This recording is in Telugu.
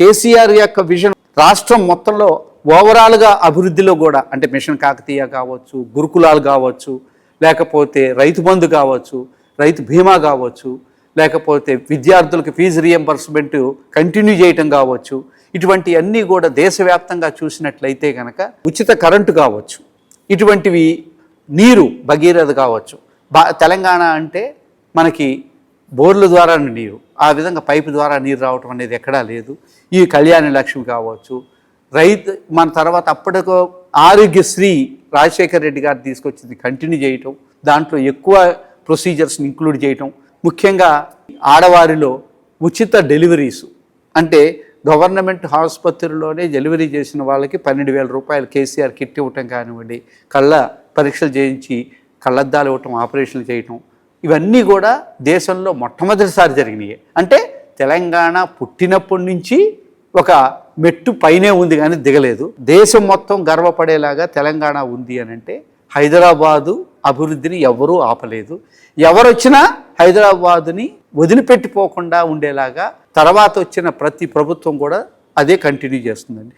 కేసీఆర్ యొక్క విజన్ రాష్ట్రం మొత్తంలో ఓవరాల్గా అభివృద్ధిలో కూడా అంటే మిషన్ కాకతీయ కావచ్చు గురుకులాలు కావచ్చు లేకపోతే రైతు బంధు కావచ్చు రైతు బీమా కావచ్చు లేకపోతే విద్యార్థులకు ఫీజు రియంబర్స్మెంట్ కంటిన్యూ చేయటం కావచ్చు ఇటువంటి అన్నీ కూడా దేశవ్యాప్తంగా చూసినట్లయితే కనుక ఉచిత కరెంటు కావచ్చు ఇటువంటివి నీరు భగీరథ కావచ్చు. బా తెలంగాణ అంటే మనకి బోర్ల ద్వారా నీరు ఆ విధంగా పైపు ద్వారా నీరు రావటం అనేది ఎక్కడా లేదు. ఈ కళ్యాణ లక్ష్మి కావచ్చు రైతు మన తర్వాత అప్పటికో ఆరోగ్యశ్రీ రాజశేఖర్ రెడ్డి గారు తీసుకొచ్చింది కంటిన్యూ చేయటం దాంట్లో ఎక్కువ ప్రొసీజర్స్ని ఇంక్లూడ్ చేయటం ముఖ్యంగా ఆడవారిలో ఉచిత డెలివరీస్ అంటే గవర్నమెంట్ ఆసుపత్రిలోనే డెలివరీ చేసిన వాళ్ళకి పన్నెండు వేల రూపాయలు కేసీఆర్ కిట్ ఇవ్వటం కానివ్వండి కళ్ళ పరీక్షలు చేయించి కళ్ళద్దాలు ఇవ్వటం ఆపరేషన్లు చేయటం ఇవన్నీ కూడా దేశంలో మొట్టమొదటిసారి జరిగినాయి. అంటే తెలంగాణ పుట్టినప్పటి నుంచి ఒక మెట్టు పైనే ఉంది కానీ దిగలేదు. దేశం మొత్తం గర్వపడేలాగా తెలంగాణ ఉంది అని అంటే హైదరాబాదు అభివృద్ధిని ఎవరూ ఆపలేదు. ఎవరు వచ్చినా హైదరాబాదుని వదిలిపెట్టిపోకుండా ఉండేలాగా తర్వాత వచ్చిన ప్రతి ప్రభుత్వం కూడా అదే కంటిన్యూ చేస్తుందండి.